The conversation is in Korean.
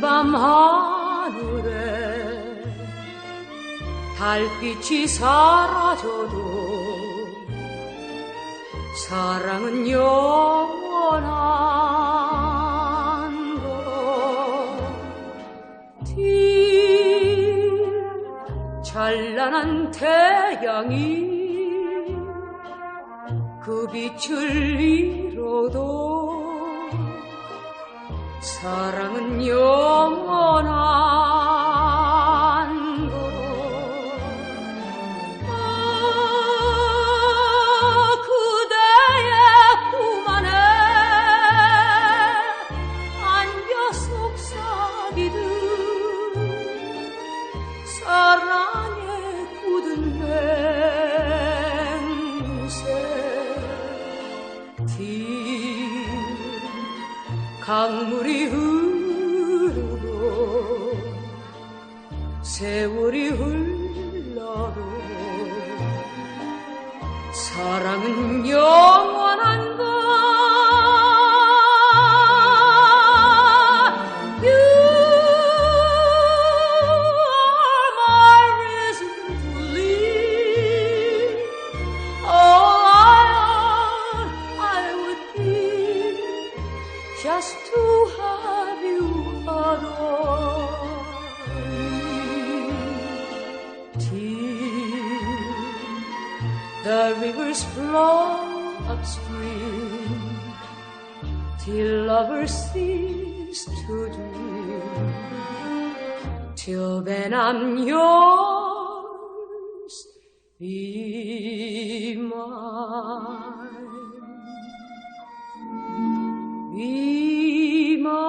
밤 하늘에 달빛이 사라져도 사랑은 영원한 것 딜, 찬란한 태양이 그 빛을 잃어도 사랑은 영원한 것. 아, 그대의 품 안에 안겨 속삭이듯 사랑에 굳은 맹 강물이 흐르고 세월이 흘러도 사랑은 영 just to have you adore. Me till the rivers flow upstream. Till lovers cease to dream. Till then I'm yours be mine Ima